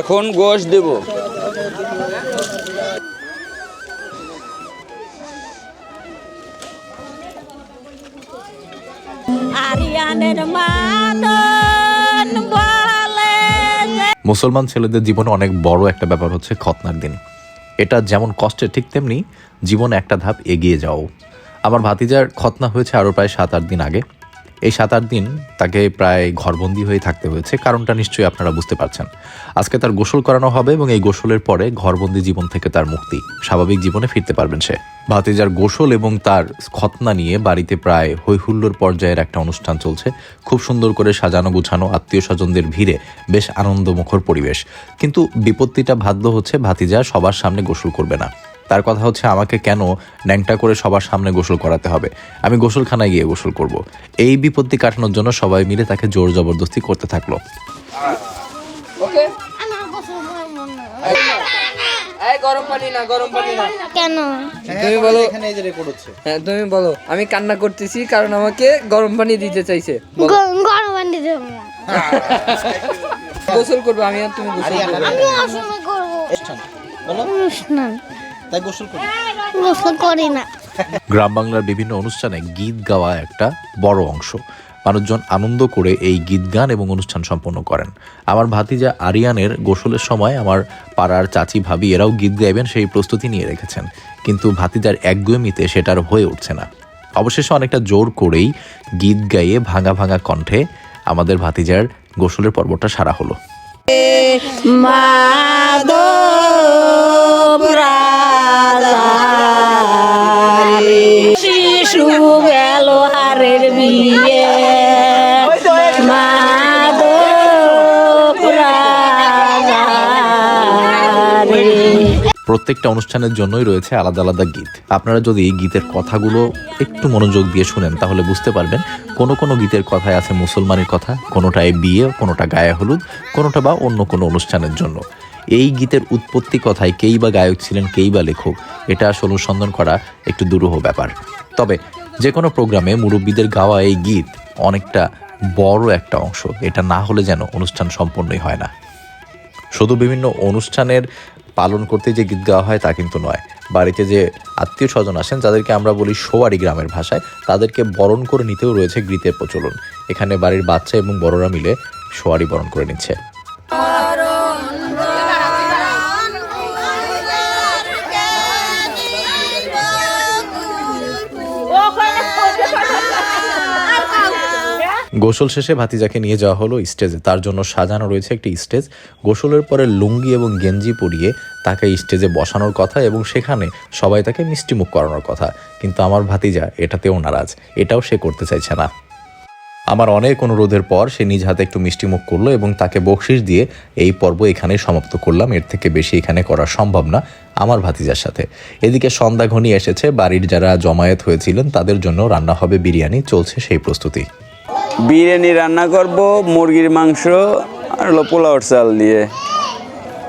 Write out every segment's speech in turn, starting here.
এখন গোশ দেব। আরিয়ানের মাদন মুসলমান ছেলেদের জীবনে অনেক বড় একটা ব্যাপার হচ্ছে খতনার দিন। এটা যেমন কষ্টের ঠিক তেমনি জীবনে একটা ধাপ এগিয়ে যাও আমার ভাতিজার খতনা হয়েছে আরও প্রায় সাত আট দিন আগে। এই সাত আট দিন তাকে প্রায় ঘরবন্দি হয়ে থাকতে হয়েছে। কারণটা নিশ্চয়ই আপনারা বুঝতে পারছেন। আজকে তার গোসল করানো হবে এবং এই গোসলের পরে ঘরবন্দি জীবন থেকে তার মুক্তি। স্বাভাবিক জীবনে ফিরতে পারবেন সে। ভাতিজার গোসল এবং তার খতনা নিয়ে বাড়িতে প্রায় হৈহুল্লোর পর্যায়ের একটা অনুষ্ঠান চলছে। খুব সুন্দর করে সাজানো গুছানো আত্মীয় স্বজনদের ভিড়ে বেশ আনন্দমুখর পরিবেশ। কিন্তু বিপত্তিটা ভাদ্য হচ্ছে, ভাতিজা সবার সামনে গোসল করবে না। তার কথা হচ্ছে আমাকে কেন ন্যাংটা করে সবার সামনে গোসল করাতে হবে। আমি গোসলখানায় গিয়ে গোসল করব। এই বিপত্তি কাটানোর জন্য সবাই মিলে তাকে জোর জবরদস্তি করতে থাকল। গরম পানি না গরম পানি না। কেন? তুমি বলো। এখানে এই যে রেকর্ড হচ্ছে। হ্যাঁ তুমি বলো। আমি কান্না করতেছি কারণ আমাকে গরম পানি দিতে চাইছে। গরম পানি দেবো গোসল করবে আমি আর তুমি গোসল করবে আমি আসলে করব। অনুষ্ঠান তাই গোসল করি। গোসল করি না। গ্রাম বাংলার বিভিন্ন অনুষ্ঠানে গীত গাওয়া একটা বড় অংশ। মানুষজন আনন্দ করে এই গীত গান এবং অনুষ্ঠান সম্পন্ন করেন। আমার ভাতিজা আরিয়ানের গোসলের সময় আমার পাড়ার চাচি ভাবি এরাও গীত গাইবেন সেই প্রস্তুতি নিয়ে রেখেছেন। কিন্তু ভাতিজার একগুয়েমিতে সেটার হয়ে উঠছে না। অবশেষে অনেকটা জোর করেই গীত গাইয়ে ভাঙা ভাঙা কণ্ঠে আমাদের ভাতিজার গোসলের পর্বটা সারা হলো। মাধব শিশু বিয়ে। প্রত্যেকটা অনুষ্ঠানের জন্যই রয়েছে আলাদা আলাদা গীত। আপনারা যদি এই গীতের কথাগুলো একটু মনোযোগ দিয়ে শুনেন, তাহলে বুঝতে পারবেন কোনো কোনো গীতের কথায় আছে মুসলমানের কথা, কোনোটায় বিয়ে, কোনোটা গায়ে হলুদ, কোনোটা বা অন্য কোনো অনুষ্ঠানের জন্য। এই গীতের উৎপত্তি কথায় কেই বা গায়ক ছিলেন, কেই বা লেখক, এটা আসলে অনুসন্ধান করা একটু দুরূহ ব্যাপার। তবে যে কোনো প্রোগ্রামে মুরব্বীদের গাওয়া এই গীত অনেকটা বড় একটা অংশ। এটা না হলে যেন অনুষ্ঠান সম্পন্নই হয় না। শুধু বিভিন্ন অনুষ্ঠানের পালন করতে যে গীত গাওয়া হয় তা কিন্তু নয়। বাড়িতে যে আত্মীয় স্বজন আসেন, যাদেরকে আমরা বলি সোয়ারি গ্রামের ভাষায়, তাদেরকে বরণ করে নিতেও রয়েছে গীতের প্রচলন। এখানে বাড়ির বাচ্চা এবং বড়রা মিলে সোয়ারি বরণ করে নিচ্ছে। গোসল শেষে ভাতিজাকে নিয়ে যাওয়া হলো স্টেজে। তার জন্য সাজানো রয়েছে একটি স্টেজ। গোসলের পরে লুঙ্গি এবং গেঞ্জি পরিয়ে তাকে স্টেজে বসানোর কথা এবং সেখানে সবাই তাকে মিষ্টিমুখ করানোর কথা। কিন্তু আমার ভাতিজা, এটাতেও নারাজ। এটাও সে করতে চাইছে না। আমার অনেক অনুরোধের পর সে নিজ হাতে একটু মিষ্টিমুখ করল এবং তাকে বকশিস দিয়ে এই পর্ব এখানেই সমাপ্ত করলাম। এর থেকে বেশি এখানে করা সম্ভব না আমার ভাতিজার সাথে। এদিকে সন্ধ্যা ঘনিয়ে এসেছে। বাড়ির যারা জমায়েত হয়েছিলেন, তাদের জন্য রান্না হবে বিরিয়ানি। চলছে সেই প্রস্তুতি। বিরিয়ানি রান্না করব, মুরগির মাংস আর হলো পোলাওর চাল দিয়ে।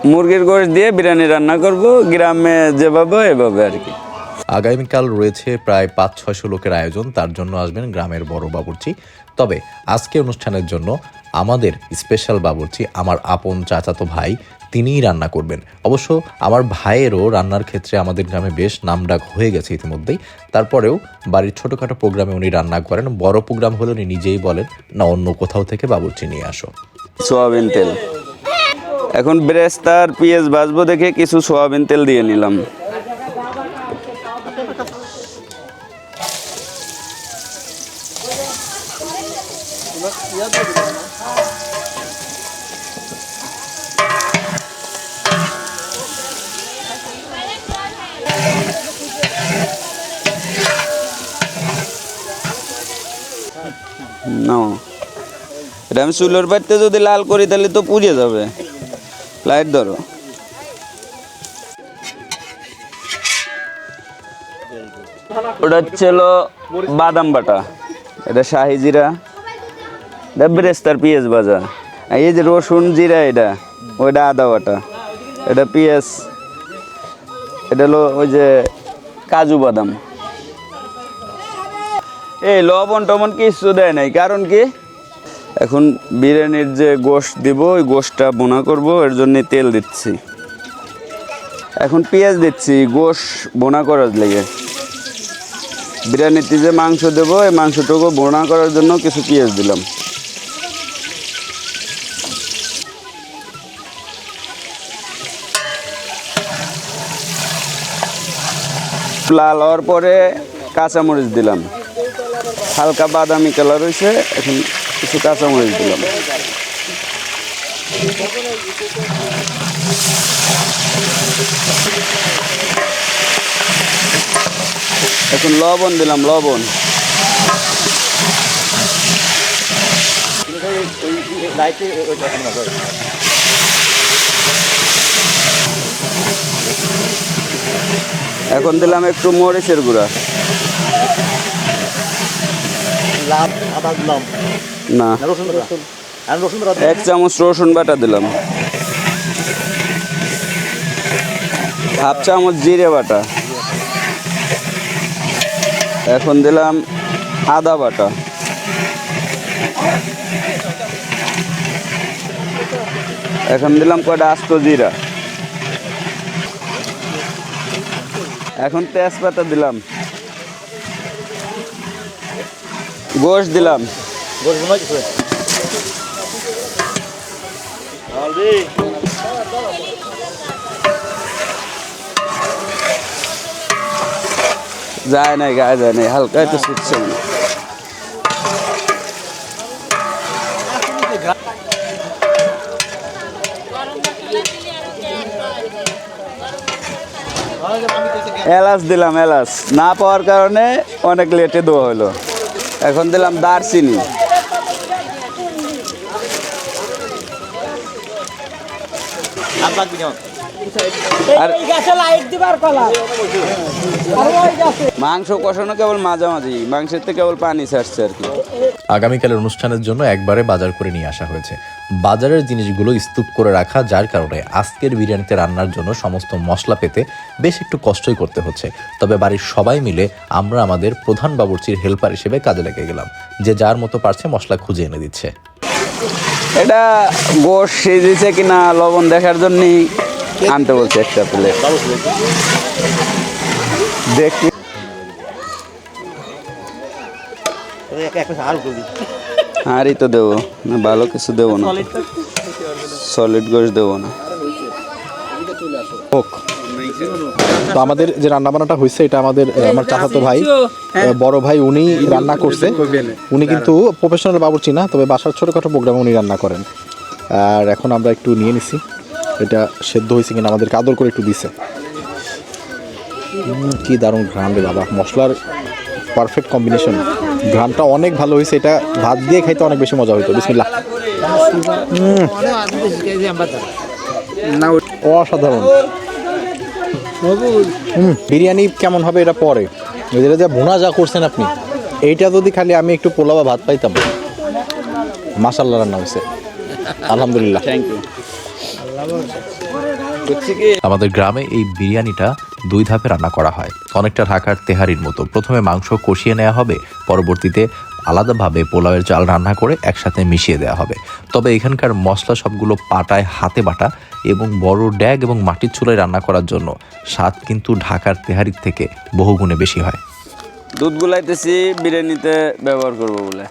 মুরগির গোশ দিয়ে বিরিয়ানি রান্না করব, গ্রামে যেভাবে, এভাবে আর কি। আগামীকাল রয়েছে প্রায় পাঁচ ছয়শো লোকের আয়োজন, তার জন্য আসবেন গ্রামের বড় বাবুর্চি। তবে আজকে অনুষ্ঠানের জন্য আমাদের স্পেশাল বাবুর্চি, আমার আপন চাচাতো ভাই, তিনিই রান্না করবেন। অবশ্য আমার ভাইয়েরও রান্নার ক্ষেত্রে আমাদের গ্রামে বেশ নামডাক হয়ে গেছে ইতিমধ্যেই। তারপরেও বাড়ির ছোটোখাটো প্রোগ্রামে উনি রান্না করেন, বড় প্রোগ্রাম হলে উনি নিজেই বলেন, না, অন্য কোথাও থেকে বাবুর্চি নিয়ে আসো। সোয়াবিন তেল। এখন ব্রেস্তার পেঁয়াজ ভাজবো দেখে কিছু সোয়াবিন তেল দিয়ে নিলাম। এটা আমি চুলোর বাড়িতে যদি লাল করি, তাহলে তো পুড়ে যাবে। লাইট ধরো। ওটা হচ্ছে বাদাম বাটা। এটা শাহি জিরা। এটা ব্রেস্তার পেঁয়াজ ভাজা এই যে রসুন জিরা এটা, ওইটা আদা বাটা। এটা পেঁয়াজ এটা হলো ওই যে কাজু বাদাম। এই লবণ টবণ কিছু দেয় নাই, কারণ কি? এখন বিরিয়ানির যে গোশত দিব, ওই গোশতটা বোনা করব, এর জন্য তেল দিচ্ছি। এখন পেঁয়াজ দিচ্ছি, গোশ বোনা করার লেগে। বিরিয়ানিতে যে মাংস দেবো, এই মাংসটুকু বোনা করার জন্য কিছু পেঁয়াজ দিলাম। লাল হওয়ার পরে কাঁচামরিচ দিলাম। হালকা বাদামি কালার হয়েছে এখন কিছু কাঁচামরিচ দিলাম। এখন লবণ দিলাম, লবণ। এখন দিলাম একটু মরিচের গুঁড়া। না। এক চামচ রসুন বাটা দিলাম। হাফ চামচ জিরে বাটা। এখন দিলাম আদা বাটা। এখন দিলাম কয়টা আস্ত জিরা। এখন তেজপাতা দিলাম। গোশ দিলাম। যায় নাই গায়ে যায় নাই হালকা একটু ছুটছে মনে এলাচ দিলাম এলাচ। না পাওয়ার কারণে অনেক লেটে দেওয়া হলো। এখন দিলাম দারচিনি। কেমন আর মাংস কষানো কেবল মাঝামাঝি মাংসের থেকে কেবল পানি ছাড়ছে আর কি। আগামীকালের অনুষ্ঠানের জন্য একবারে বাজার করে নিয়ে আসা হয়েছে। বাজারের জিনিসগুলো স্তূপ করে রাখা যার কারণে আজকের বিরিয়ানিতে রান্নার জন্য সমস্ত মশলা পেতে বেশ একটু কষ্টই করতে হচ্ছে। তবে বাড়ির সবাই মিলে আমরা আমাদের প্রধান বাবুর্চির হেল্পার হিসেবে কাজে লেগে গেলাম যে যার মতো পারছে মশলা খুঁজে এনে দিচ্ছে। এটা গোশ সেজেছে কিনা লবণ দেখার জন্যই আনতে বলছে একটা প্লেট দেখি। আরই তো দেবো না ভালো কিছু দেবো না সলিড গোশ দেবো না। হোক। তো আমাদের যে রান্না বান্নাটা হয়েছে এটা আমাদের আমার চাচাতো ভাই বড় ভাই উনি রান্না করছে। উনি কিন্তু প্রফেশনাল বাবুর্চি না তবে বাসার ছোটখাটো প্রোগ্রামে উনি রান্না করেন। আর এখন আমরা একটু নিয়ে নিছি। এটা সেদ্ধ হয়েছে কিনা আমাদেরকে আদর করে একটু দিছে। কি দারুণ ঘ্রাণ রে বাবা, মশলার পারফেক্ট কম্বিনেশন ঘ্রাণটা অনেক ভালো হয়েছে, এটা ভাত দিয়ে খাইতে অনেক বেশি মজা হইতো, বিসমিল্লাহ। অসাধারণ। হুম বিরিয়ানি কেমন হবে এটা পরে। যেটা যা ভুনা যা করছেন আপনি, এইটা যদি খালি আমি একটু পোলা বা ভাত পাইতাম। মাসাল্লাহ রান্না হয়েছে। আলহামদুলিল্লাহ। থ্যাংক ইউ আমাদের গ্রামে এই বিরিয়ানিটা দুই ধাপে রান্না করা হয়। অনেকটা ঢাকার তেহারির মতো। প্রথমে মাংস কষিয়ে নেওয়া হবে, পরবর্তীতে আলাদাভাবে পোলাওয়ের চাল রান্না করে একসাথে মিশিয়ে দেওয়া হবে। তবে এখানকার মশলা সবগুলো পাটায় হাতে বাটা এবং বড় ড্যাগ এবং মাটির চুলায় রান্না করার জন্য স্বাদ কিন্তু ঢাকার তেহারির থেকে বহুগুণে বেশি হয়। দুধ গুলাইতেছি, বিরিয়ানিতে ব্যবহার করব বলে।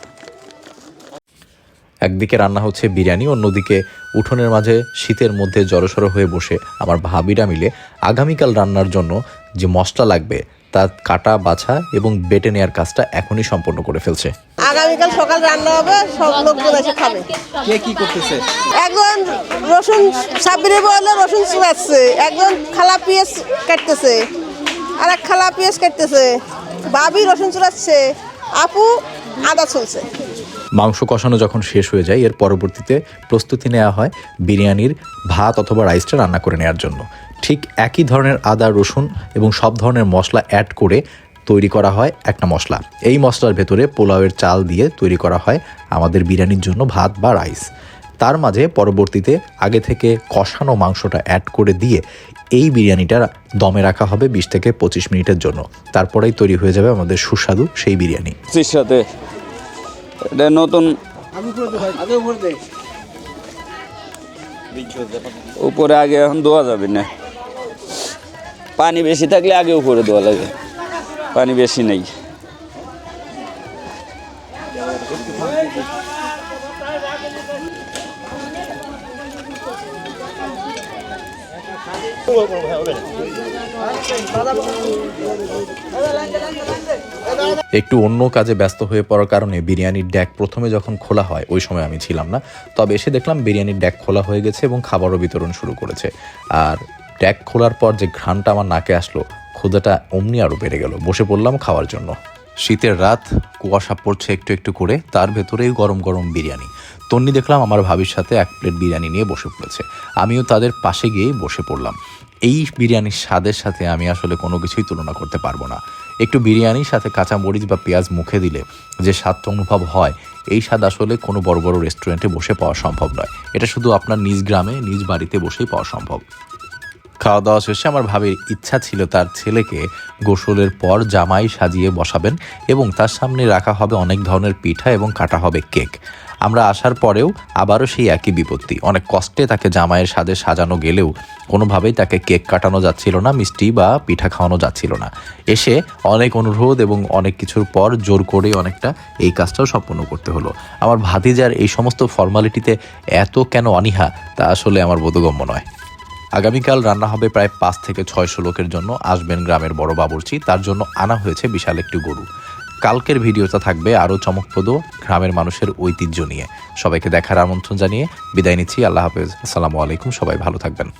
একদিকে রান্না হচ্ছে বিরিয়ানি অন্যদিকে উঠোনের মাঝে শীতের মধ্যে জড়সড় হয়ে বসে আমার ভাবিরা মিলে আগামীকাল রান্নার জন্য যে মশলা লাগবে তা কাটা বাছা এবং বেটে নেওয়ার কাজটা এখনই সম্পন্ন করে ফেলছে। আগামীকাল সকাল রান্না হবে সব লোকজন এসে খাবে। কে কি করতেছে? একজন রসুন সাবিরে বলে রসুন চুলাচ্ছে একজন খালা পেঁয়াজ কাটতেছে আর এক খালা পেঁয়াজ কাটতেছে। বাবি রসুন চুলাচ্ছে আপু আদা চলছে মাংস কষানো যখন শেষ হয়ে যায়, এর পরবর্তীতে প্রস্তুতি নেওয়া হয় বিরিয়ানির ভাত অথবা রাইসটা রান্না করে নেওয়ার জন্য। ঠিক একই ধরনের আদা, রসুন এবং সব ধরনের মশলা অ্যাড করে তৈরি করা হয় একটা মশলা। এই মশলার ভেতরে পোলাওয়ের চাল দিয়ে তৈরি করা হয় আমাদের বিরিয়ানির জন্য ভাত বা রাইস তার মাঝে পরবর্তীতে আগে থেকে কষানো মাংসটা অ্যাড করে দিয়ে এই বিরিয়ানিটা দমে রাখা হবে বিশ থেকে পঁচিশ মিনিটের জন্য। তারপরেই তৈরি হয়ে যাবে আমাদের সুস্বাদু সেই বিরিয়ানি। সাথে এটা নতুন উপরে আগে এখন ধোয়া যাবে না। পানি বেশি থাকলে আগে উপরে ধোয়া লাগে। পানি বেশি নেই। একটু অন্য কাজে ব্যস্ত হয়ে পড়ার কারণে বিরিয়ানির ড্যাক প্রথমে যখন খোলা হয়, ওই সময় আমি ছিলাম না। তবে এসে দেখলাম বিরিয়ানির ড্যাক খোলা হয়ে গেছে এবং খাবারও বিতরণ শুরু করেছে। আর ড্যাক খোলার পর যে ঘ্রাণটা আমার নাকে আসলো ক্ষুদাটা অমনি আরও বেড়ে গেল। বসে পড়লাম খাওয়ার জন্য। শীতের রাত, কুয়াশা পড়ছে একটু একটু করে, তার ভেতরেই গরম গরম বিরিয়ানি। তন্নি দেখলাম আমার ভাবির সাথে এক প্লেট বিরিয়ানি নিয়ে বসে পড়েছে। আমিও তাদের পাশে গিয়ে বসে পড়লাম। এই বিরিয়ানির স্বাদের সাথে আমি আসলে কোনো কিছুই তুলনা করতে পারব না। একটু বিরিয়ানির সাথে কাঁচা মরিচ বা পেঁয়াজ মুখে দিলে যে স্বাদটা অনুভব হয়, এই স্বাদ আসলে কোনো বড় বড় রেস্টুরেন্টে বসে পাওয়া সম্ভব নয়। এটা শুধু আপনার নিজ গ্রামে, নিজ বাড়িতে বসেই পাওয়া সম্ভব। খাওয়া দাওয়া শেষে আমার ভাবির ইচ্ছা ছিল তার ছেলেকে গোসলের পর জামাই সাজিয়ে বসাবেন এবং তার সামনে রাখা হবে অনেক ধরনের পিঠা এবং কাটা হবে কেক। আমরা আসার পরেও আবারও সেই একই বিপত্তি। অনেক কষ্টে তাকে জামাইয়ের সাজে সাজানো গেলেও কোনোভাবেই তাকে কেক কাটানো যাচ্ছিল না, মিষ্টি বা পিঠা খাওয়ানো যাচ্ছিল না। এসে অনেক অনুরোধ এবং অনেক কিছুর পর জোর করে অনেকটা এই কাজটাও সম্পন্ন করতে হলো। আমার ভাতিজার এই সমস্ত ফর্মালিটিতে এত কেন অনীহা, তা আসলে আমার বোধগম্য নয়। আগামীকাল রান্না হবে প্রায় পাঁচ থেকে ছয়শো লোকের জন্য আসবেন গ্রামের বড় বাবুর্চি। তার জন্য আনা হয়েছে বিশাল একটি গরু। কালকের ভিডিওটা থাকবে আরও চমকপ্রদ গ্রামের মানুষের ঐতিহ্য নিয়ে। সবাইকে দেখার আমন্ত্রণ জানিয়ে বিদায় নিচ্ছি। আল্লাহ হাফেজ। আসসালামু আলাইকুম। সবাই ভালো থাকবেন।